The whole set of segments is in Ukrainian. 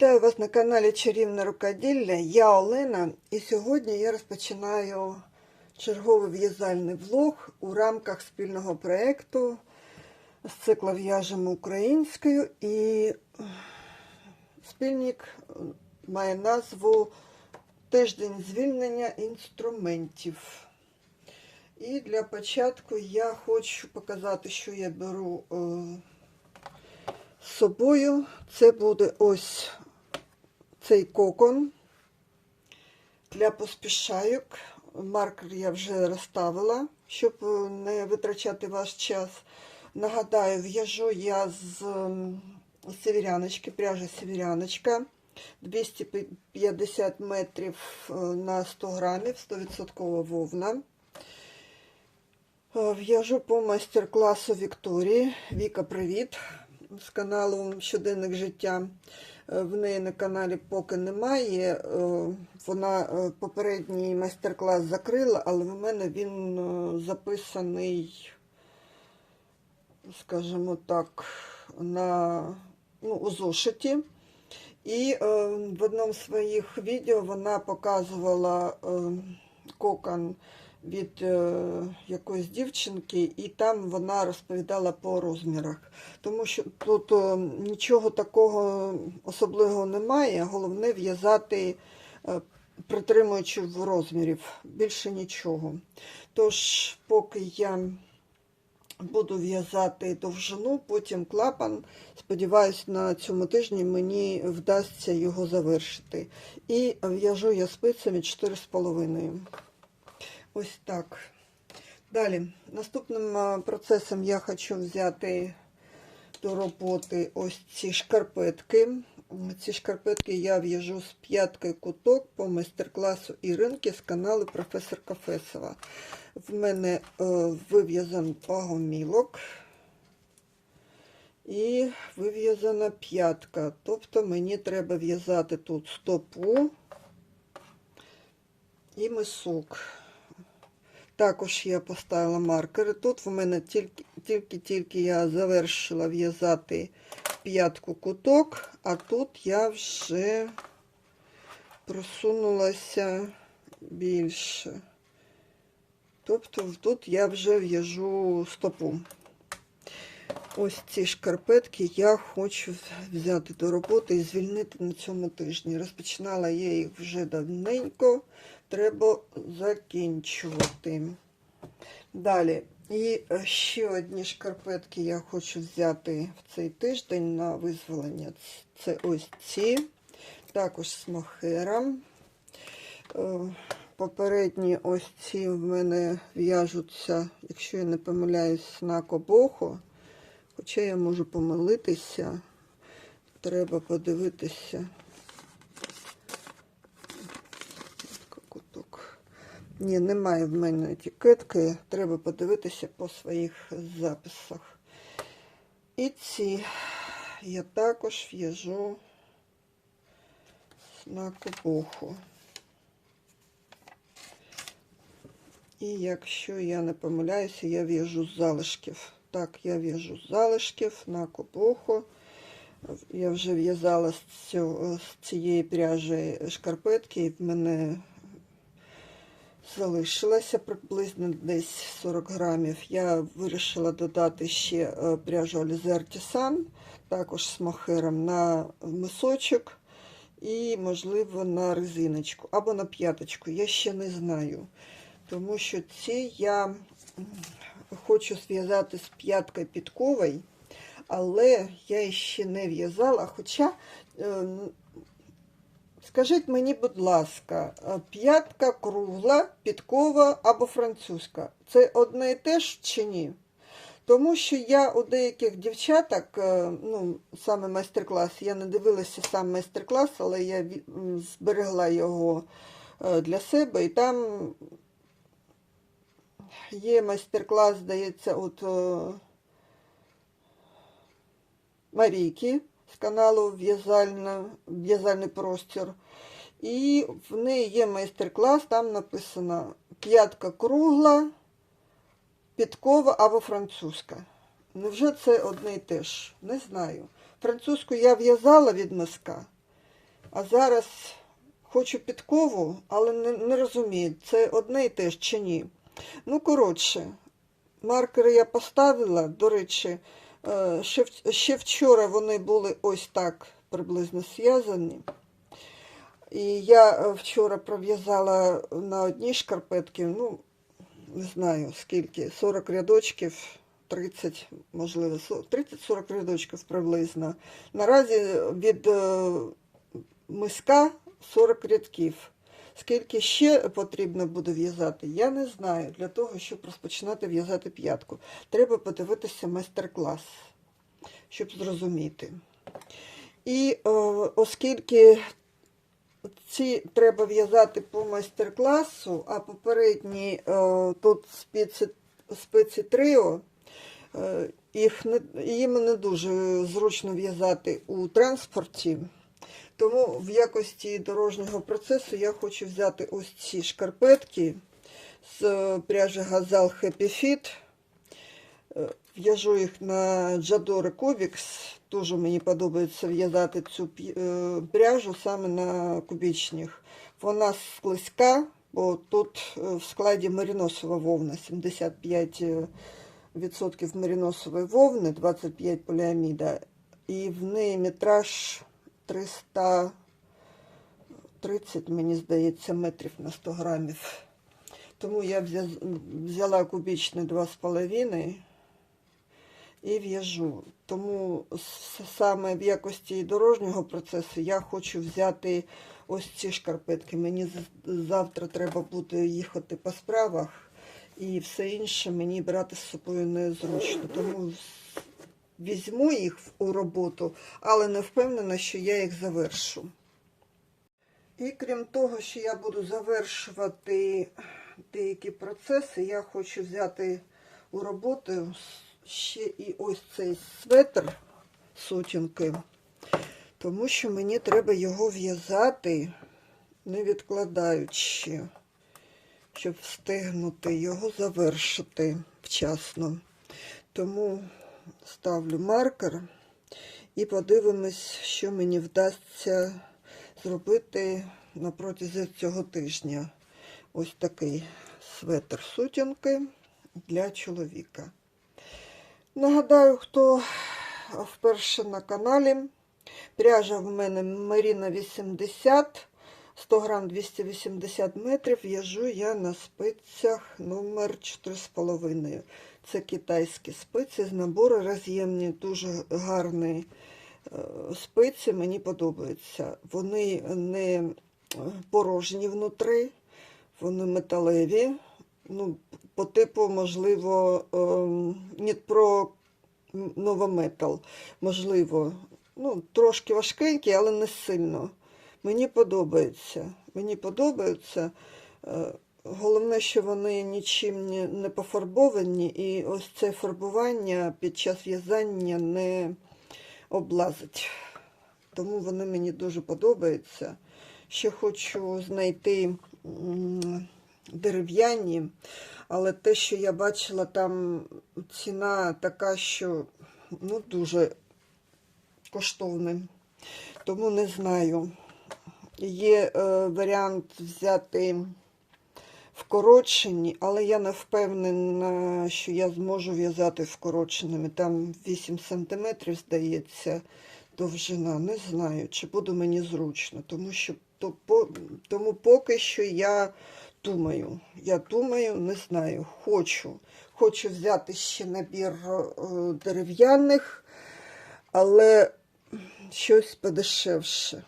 Вітаю вас на каналі Чарівне рукоділля. Я Олена, і сьогодні я розпочинаю черговий в'язальний влог у рамках спільного проєкту з цикла В'яжемо українською. І спільник має назву Тиждень звільнення інструментів. І для початку я хочу показати, що я беру е, з собою. Це буде ось цей кокон для поспішайок. Маркер я вже розставила, щоб не витрачати ваш час. Нагадаю, в'яжу я з м, северяночки, пряжа северяночка. 250 метрів е, на 100 грамів, 100% вовна. Е, В'яжу по майстер-класу Вікторії. Віка, привіт! З каналу Щоденник життя. Е, В неї на каналі поки немає. Е, Вона е, попередній майстер-клас закрила, але в мене він записаний, скажімо так, на, ну, у зошиті. І е, в одному з своїх відео вона показувала е, кокон від е, якоїсь дівчинки, і там вона розповідала по розмірах. Тому що тут е, нічого такого особливого немає. Головне в'язати, е, притримуючи в розмірів. Більше нічого. Тож, поки я буду в'язати довжину, потім клапан. Сподіваюсь, на цьому тижні мені вдасться його завершити. І в'яжу я спицями 4,5. Ось так. Далі, наступним процесом я хочу взяти до роботи ось ці шкарпетки. Ці шкарпетки я в'яжу з п'яткою куток по майстер-класу Іринки з каналу професор Кафесова. В мене е, вив'язан пагомілок і вив'язана п'ятка. Тобто мені треба в'язати тут стопу і мисок. Також я поставила маркери. Тут в мене тільки-тільки я завершила в'язати п'ятку куток, а тут я вже просунулася більше. Тобто тут я вже в'яжу стопу. Ось ці шкарпетки я хочу взяти до роботи і звільнити на цьому тижні. Розпочинала я їх вже давненько, треба закінчувати. Далі. І ще одні шкарпетки я хочу взяти в цей тиждень на визволення. Це ось ці, також з мохером. Попередні ось ці в мене в'яжуться, якщо я не помиляюсь, на кобоху. Хоча я можу помилитися, треба подивитися. Куток. Ні, немає в мене етикетки, треба подивитися по своїх записах. І ці я також в'яжу на кобоху. І якщо я не помиляюся, я в'яжу з залишків. Так, я в'яжу з залишків на копоху. Я вже в'язала з цієї пряжі шкарпетки, і в мене залишилося приблизно десь 40 грамів. Я вирішила додати ще пряжу Alize Artisan, також з мохером на мисочок і, можливо, на резиночку або на п'яточку. Я ще не знаю. Тому що ці я хочу зв'язати з п'яткою підковою, але я ще не в'язала. Хоча, скажіть мені, будь ласка, п'ятка кругла, підкова або французька. Це одне і те ж чи ні? Тому що я у деяких дівчаток, ну, саме майстер-клас, я не дивилася сам майстер-клас, але я зберегла його для себе, і там Є майстер-клас, здається, от Марійки з каналу В'язальний простір. І в неї є майстер-клас, там написано п'ятка кругла, підкова або французька. Невже це одне і те ж? Не знаю. Французьку я в'язала від миска. А зараз хочу підкову, але не, не розумію, це одне і те ж чи ні. Ну, коротше, маркери я поставила, до речі, ще, вчора вони були ось так приблизно зв'язані. І я е, вчора пров'язала на одній шкарпетці, ну, не знаю скільки, 40 рядочків, 30, можливо, 30-40 рядочків приблизно. Наразі від е, миска 40 рядків. Скільки ще потрібно буде в'язати, я не знаю. Для того, щоб розпочинати в'язати п'ятку. Треба подивитися майстер-клас, щоб зрозуміти. І е, оскільки ці треба в'язати по майстер-класу, а попередні е, тут спиці, спиці тріо, е, їх не, їм не дуже зручно в'язати у транспорті. Тому в якості дорожнього процесу я хочу взяти ось ці шкарпетки з е, пряжі Газал Happy Fit. Е, В'яжу їх на Джадори Кубікс. Дуже мені подобається в'язати цю е, пряжу саме на кубічних. Вона склизька, бо тут в складі мериносова вовна 75% відсотків мериносової вовни, 25 поліаміда. І в неї метраж 330, мені здається, метрів на 100 грамів. Тому я взяла кубічний 2,5 і в'яжу. Тому саме в якості дорожнього процесу я хочу взяти ось ці шкарпетки. Мені завтра треба буде їхати по справах, і все інше мені брати з собою незручно. Тому візьму їх у роботу, але не впевнена, що я їх завершу. І крім того, що я буду завершувати деякі процеси, я хочу взяти у роботу ще і ось цей светр сутінки, тому що мені треба його в'язати, не відкладаючи, щоб встигнути його завершити вчасно. Тому ставлю маркер і подивимось, що мені вдасться зробити на цього тижня. Ось такий светр сутінки для чоловіка. Нагадаю, хто вперше на каналі. Пряжа в мене Маріна 80, 100 грам 280 метрів. В'яжу я на спицях номер 4,5. Це китайські спиці з набору роз'ємні, дуже гарні е, спиці, мені подобаються. Вони не е, порожні внутри, вони металеві. Ну, по типу, можливо, ем, Нітпро Новометал. Можливо, ну, трошки важкенькі, але не сильно. Мені подобається. Мені подобається. Головне, що вони нічим не- пофарбовані, і ось це фарбування під час в'язання не облазить. Тому вони мені дуже подобаються. Ще хочу знайти дерев'яні, але те, що я бачила, там ціна така, що ну, дуже коштовна. Тому не знаю. Є е, варіант взяти вкорочені, але я не впевнена, що я зможу в'язати вкороченими. Там 8 см, здається, довжина. Не знаю, чи буде мені зручно, тому що то, по, тому поки що я думаю. Я думаю, не знаю, хочу. Хочу взяти ще набір е, дерев'яних, але щось подешевше.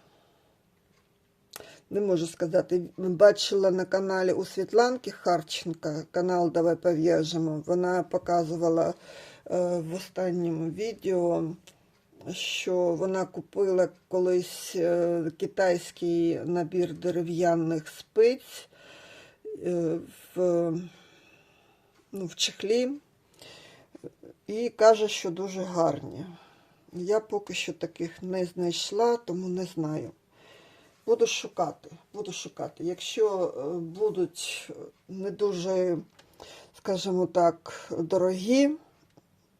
Не можу сказати. Бачила на каналі у Світланки Харченка, канал Давай пов'яжемо. Вона показувала е, в останньому відео, що вона купила колись е, китайський набір дерев'яних спиць е, в, ну, в чехлі і каже, що дуже гарні. Я поки що таких не знайшла, тому не знаю. Буду шукати, буду шукати. Якщо е, будуть не дуже, скажімо так, дорогі,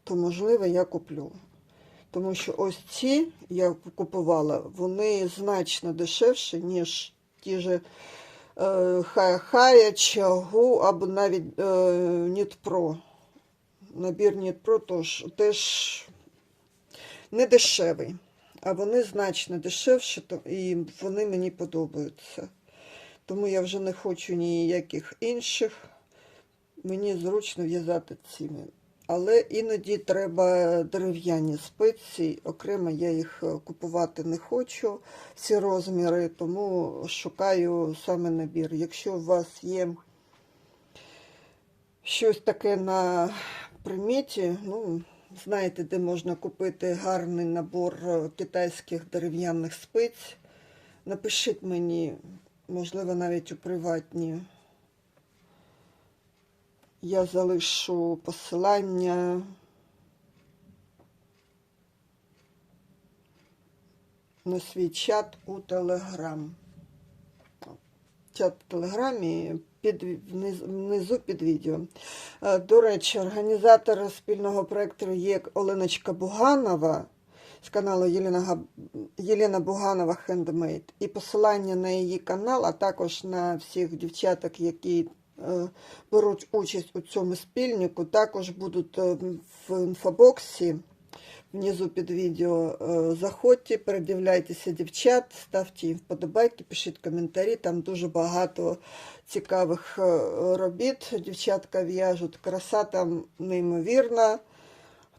то можливо я куплю. Тому що ось ці я купувала, вони значно дешевші, ніж ті ж е, Хая, Чагу або навіть е, Need Набір Pro тож, теж не дешевий, а вони значно дешевші, і вони мені подобаються. Тому я вже не хочу ніяких інших. Мені зручно в'язати цими. Але іноді треба дерев'яні спиці. Окремо я їх е, купувати не хочу, всі розміри, тому шукаю саме набір. Якщо у вас є щось таке на приміті, ну, знаєте, де можна купити гарний набор е, китайських дерев'яних спиць, напишіть мені, можливо, навіть у приватні. Я залишу посилання на свій чат у Телеграм. Чат в Телеграмі під, внизу під відео. Е, До речі, організатор спільного проєкту є Оленочка Буганова з каналу Єлена, Габ- Єлена Буганова Handmade. І посилання на її канал, а також на всіх дівчаток, які е, беруть участь у цьому спільнику, також будуть е, в інфобоксі внизу під відео. Е, Заходьте, передивляйтеся дівчат, ставте їм вподобайки, пишіть коментарі. Там дуже багато цікавих е, робіт. Дівчатка в'яжуть. Краса там неймовірна.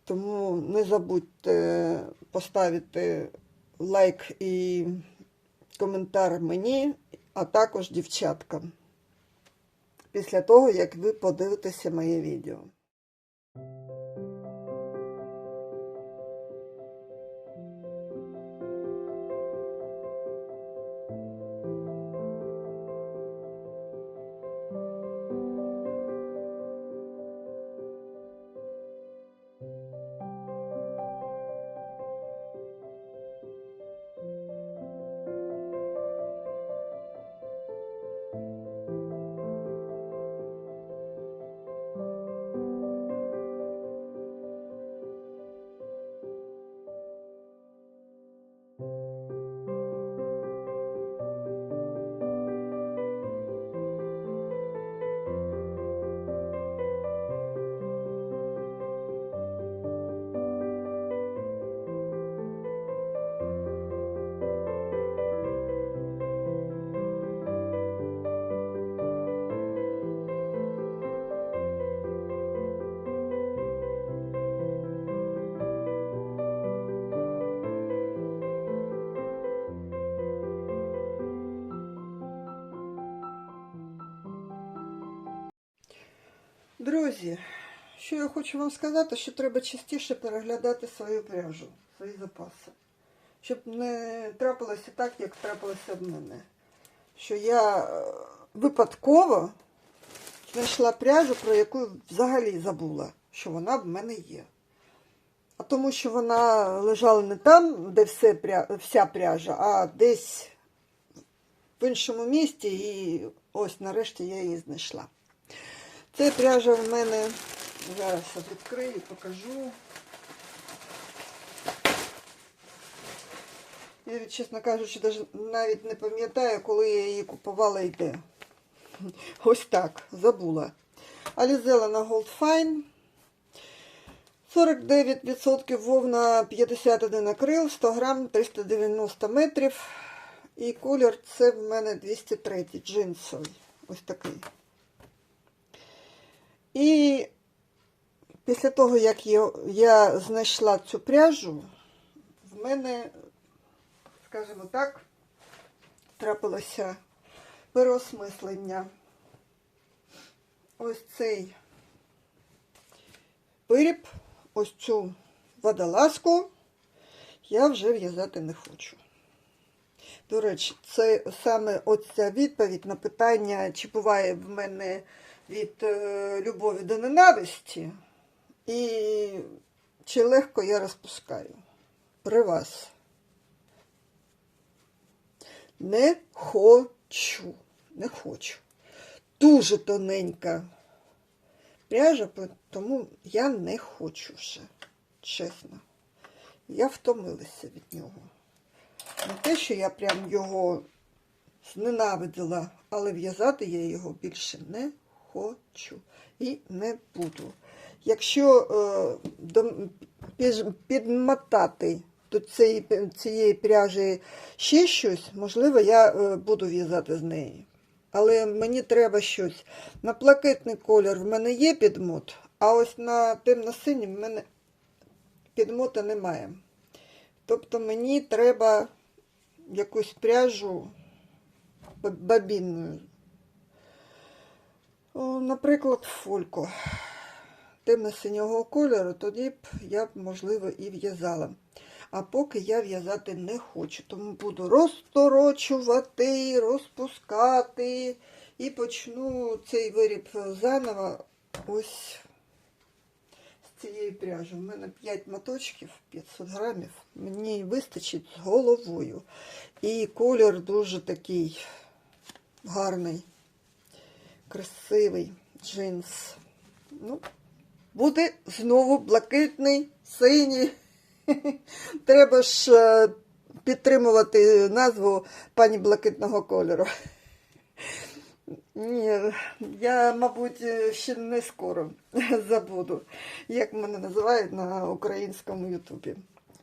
Тому не забудьте поставити лайк і коментар мені, а також дівчаткам. Після того, як ви подивитеся моє відео. Що я хочу вам сказати, що треба частіше переглядати свою пряжу, свої запаси. Щоб не трапилося так, як трапилося в мене. Що я е, випадково знайшла пряжу, про яку взагалі забула, що вона в мене є. А тому, що вона лежала не там, де все, вся пряжа, а десь в іншому місті, і ось нарешті я її знайшла. Це пряжа в мене, зараз я відкрию, покажу. Я, чесно кажучи, навіть не пам'ятаю, коли я її купувала і де. Ось так, забула. Алізела на Gold Fine. 49% вовна 51 акрил, 100 грам 390 метрів. І колір це в мене 203 джинсовий. Ось такий. І після того, як я, знайшла цю пряжу, в мене, скажімо так, трапилося переосмислення. Ось цей виріб, ось цю водолазку я вже в'язати не хочу. До речі, це саме оця відповідь на питання, чи буває в мене від е, любові до ненависті, і чи легко я розпускаю при вас. Не хочу, не хочу. Дуже тоненька пряжа, тому я не хочу вже, чесно. я втомилася від нього. Не те, що я прям його зненавиділа, але в'язати я його більше не хочу і не буду. Якщо е, підмотати до цієї, цієї пряжі ще щось, можливо, я е, буду в'язати з неї. Але мені треба щось. На блакитний колір в мене є підмот, а ось на темно-синій в мене підмота немає. Тобто мені треба якусь пряжу б- бобінною. О, Наприклад, фольку темно-синього кольору, тоді б я б, можливо, і в'язала. А поки я в'язати не хочу, тому буду розторочувати, розпускати і почну цей виріб заново ось з цієї пряжі. У мене 5 моточків, 500 грамів. Мені вистачить з головою. І колір дуже такий гарний, красивий джинс. Ну, буде знову блакитний, синій. Треба ж е, підтримувати назву пані блакитного кольору. Ні, я, мабуть, ще не скоро забуду, як мене називають на українському Ютубі.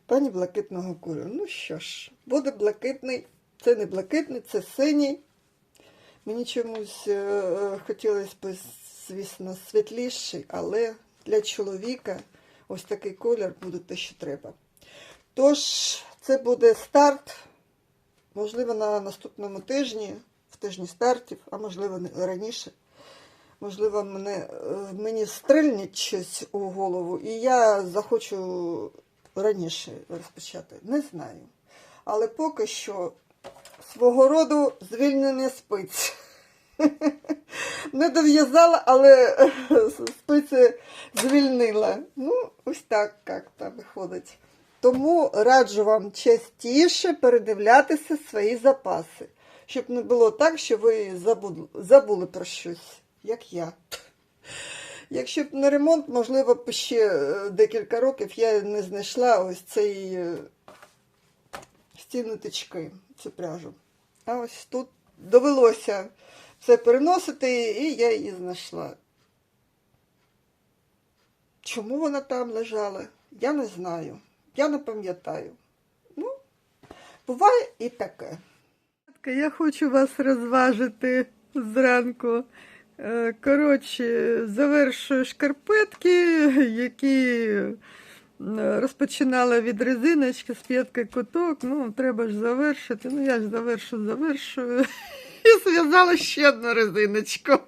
Пані блакитного кольору. Ну що ж, буде блакитний, це не блакитний, це синій. Мені чомусь е, е, хотілося б, звісно, світліший, але для чоловіка ось такий колір буде те, що треба. Тож, це буде старт, можливо, на наступному тижні, в тижні стартів, а можливо, раніше. Можливо, мене, е, мені стрельнуть щось у голову, і я захочу раніше розпочати. Не знаю. Але поки що свого роду звільнення спиць. Не дов'язала, але спиці звільнила. Ну, ось так як-то виходить. Тому раджу вам частіше передивлятися свої запаси, щоб не було так, що ви забули, забули про щось, як я. Якщо б не ремонт, можливо, ще е, декілька років я не знайшла ось цей е, ці ниточки, цю пряжу. А ось тут довелося все переносити, і я її знайшла. Чому вона там лежала? Я не знаю. Я не пам'ятаю. Ну, буває і таке. Я хочу вас розважити зранку. Е, Коротше, завершую шкарпетки, які е, розпочинала від резиночки з п'яткою куток. Ну, треба ж завершити. Ну, я ж завершу, завершую. І зв'язала ще одну резиночку.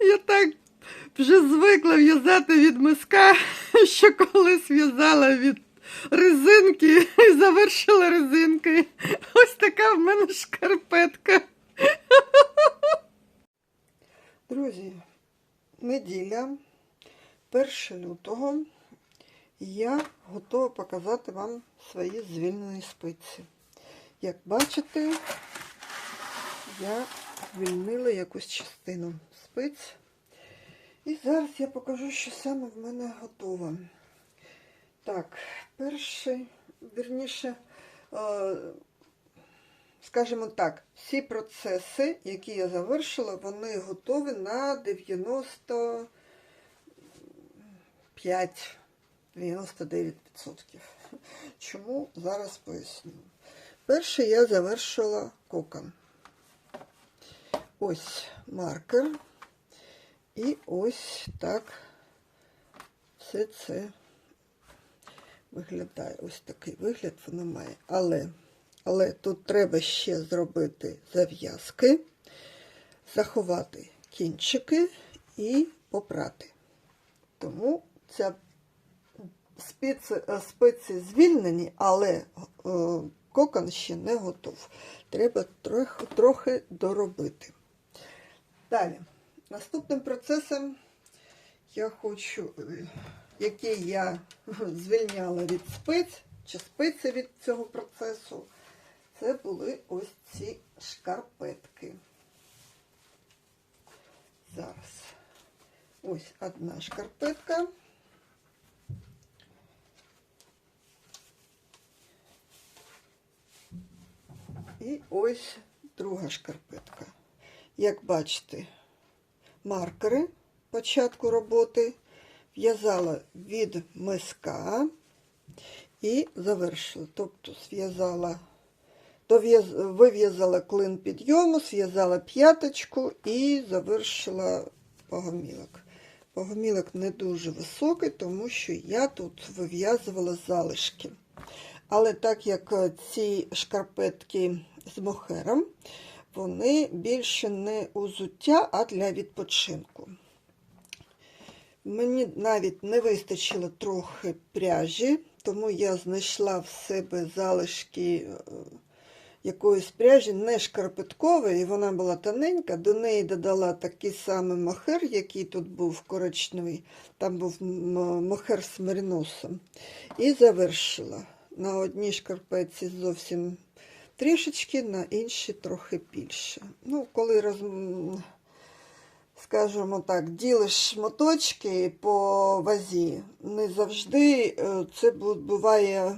Я так вже звикла в'язати від миска, що колись в'язала від резинки і завершила резинкою. Ось така в мене шкарпетка. Друзі, неділя, 1 лютого, я готова показати вам свої звільнені спиці. Як бачите, я звільнила якусь частину спиць. І зараз я покажу, що саме в мене готово. Так, перший, вірніше, е, скажімо так, всі процеси, які я завершила, вони готові на 95-99%. Чому? Зараз поясню. Перше я завершила кокон. Ось маркер. І ось так все це виглядає. Ось такий вигляд воно має. Але, але тут треба ще зробити зав'язки, заховати кінчики і попрати. Тому ця спиці, спиці звільнені, але е, кокон ще не готов. Треба трохи, трохи доробити. Далі, наступним процесом я хочу, який я звільняла від спиць, чи спиці від цього процесу, це були ось ці шкарпетки. Зараз. Ось одна шкарпетка. І ось друга шкарпетка. Як бачите, маркери початку роботи в'язала від миска і завершила. Тобто зв'язала, вив'язала клин підйому, зв'язала п'яточку і завершила погомілок. Погомілок не дуже високий, тому що я тут вив'язувала залишки. Але так як ці шкарпетки з мохером, вони більше не узуття, а для відпочинку. Мені навіть не вистачило трохи пряжі, тому я знайшла в себе залишки е, якоїсь пряжі, не шкарпеткової, вона була тоненька. До неї додала такий самий мохер, який тут був коричневий, там був мохер з мериносом. І завершила. На одній шкарпетці зовсім трішечки, на іншій трохи більше. Ну, коли роз... скажімо так, ділиш моточки по вазі, не завжди е, це буває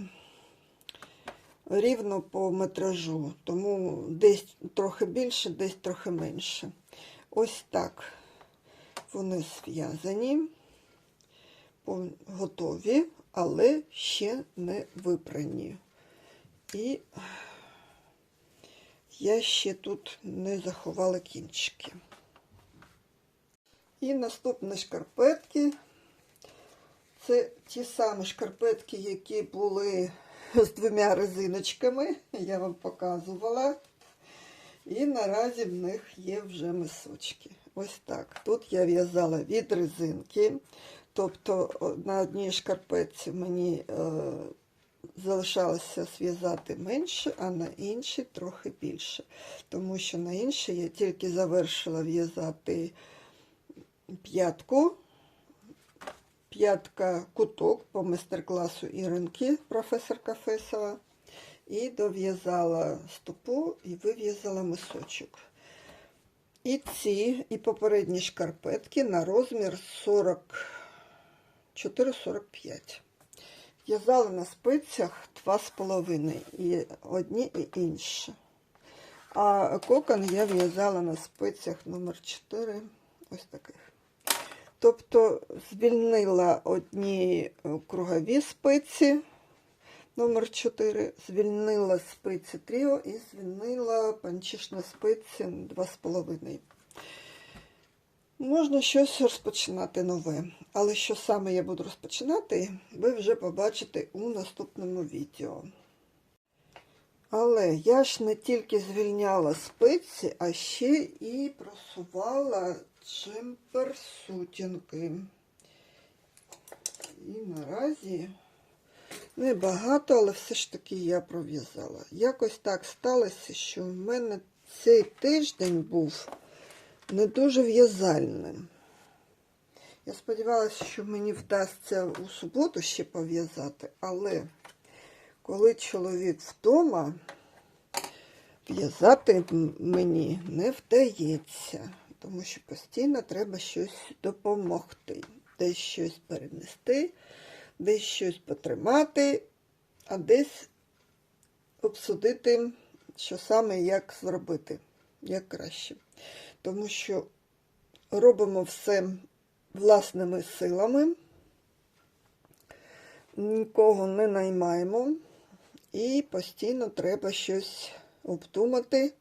рівно по метражу, тому десь трохи більше, десь трохи менше. Ось так вони зв'язані, готові, але ще не випрані. І я ще тут не заховала кінчики. І наступні шкарпетки. Це ті самі шкарпетки, які були з двома резиночками. Я вам показувала. І наразі в них є вже мисочки. Ось так. Тут я в'язала від резинки. Тобто на одній шкарпетці мені е, залишалося зв'язати менше, а на іншій трохи більше. Тому що на іншій я тільки завершила в'язати п'ятку. П'ятка куток по майстер-класу Іринки, професорка Фесова. І дов'язала стопу і вив'язала мисочок. І ці, і попередні шкарпетки на розмір 44-45. В'язала на спицях 2,5 і одні і інші. А кокон я в'язала на спицях номер 4 ось таких. Тобто звільнила одні е, кругові спиці номер 4, звільнила спиці тріо і звільнила панчішні спиці 2,5. Можна щось розпочинати нове, але що саме я буду розпочинати, ви вже побачите у наступному відео. Але я ж не тільки звільняла спиці, а ще і просувала джемпер сутінки. І наразі небагато, але все ж таки я пров'язала. Якось так сталося, що в мене цей тиждень був не дуже в'язальним. Я сподівалася, що мені вдасться у суботу ще пов'язати, але коли чоловік вдома, в'язати мені не вдається, тому що постійно треба щось допомогти, десь щось перенести, десь щось потримати, а десь обсудити, що саме як зробити, як краще. Тому що робимо все власними силами, нікого не наймаємо, і постійно треба щось обдумати,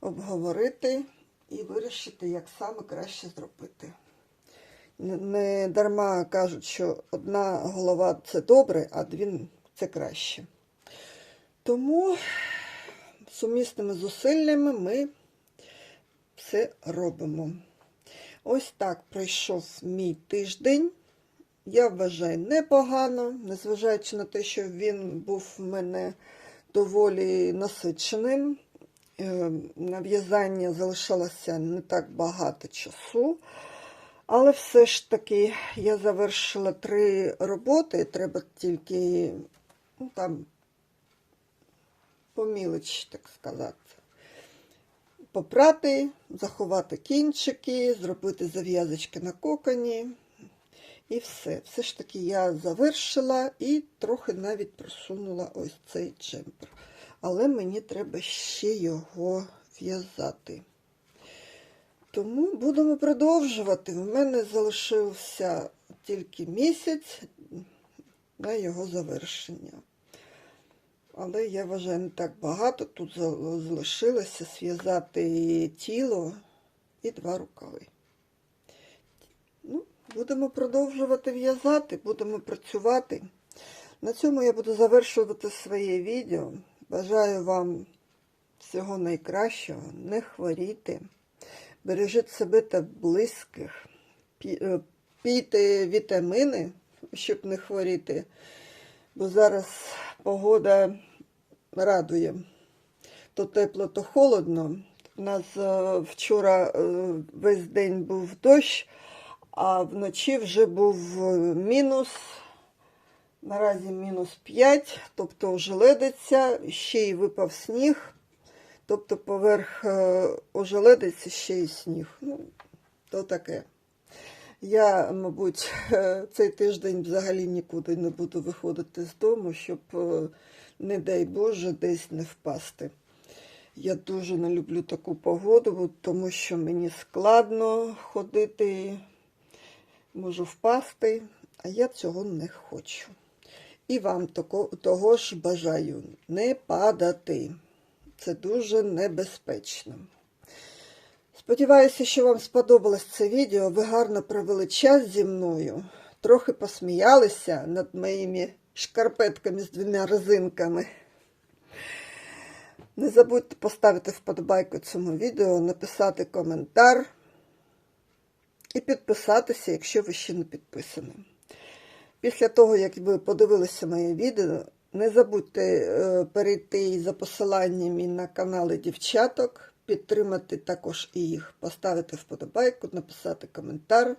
обговорити і вирішити, як саме краще зробити. Не- дарма кажуть, що одна голова це добре, а дві це краще. Тому сумісними зусиллями ми все робимо. Ось так пройшов мій тиждень. Я вважаю непогано, незважаючи на те, що він був в мене доволі насиченим. Е, На в'язання залишалося не так багато часу. Але все ж таки я завершила три роботи. Треба тільки ну, там помілич, так сказати. Попрати, заховати кінчики, зробити зав'язочки на коконі. І все. Все ж таки я завершила і трохи навіть просунула ось цей джемпер. але мені треба ще його в'язати. Тому будемо продовжувати. В мене залишився тільки місяць на його завершення. Але я вважаю, не так багато. Тут залишилося зв'язати тіло і два рукави. Ну, будемо продовжувати в'язати, будемо працювати. На цьому я буду завершувати своє відео. Бажаю вам всього найкращого, не хворійте, бережіть себе та близьких, е, пійте вітамини, щоб не хворіти, бо зараз погода радує. То тепло, то холодно. У нас е, вчора е, весь день був дощ, а вночі вже був е, мінус. Наразі мінус 5, тобто ожеледиться, ще й випав сніг, тобто поверх ожеледиться ще й сніг. Ну, то таке. Я, мабуть, е, цей тиждень взагалі нікуди не буду виходити з дому, щоб, е, не дай Боже, десь не впасти. Я дуже не люблю таку погоду, тому що мені складно ходити, можу впасти, а я цього не хочу. І вам того ж бажаю не падати. Це дуже небезпечно. Сподіваюся, що вам сподобалось це відео. Ви гарно провели час зі мною. Трохи посміялися над моїми шкарпетками з двома резинками. Не забудьте поставити вподобайку цьому відео, написати коментар і підписатися, якщо ви ще не підписані. Після того, як ви подивилися моє відео, не забудьте е, перейти за посиланнями на канали дівчаток, підтримати також і їх, поставити вподобайку, написати коментар,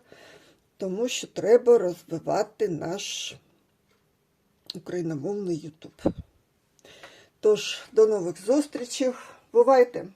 тому що треба розвивати наш україномовний YouTube. Тож, до нових зустрічей. Бувайте!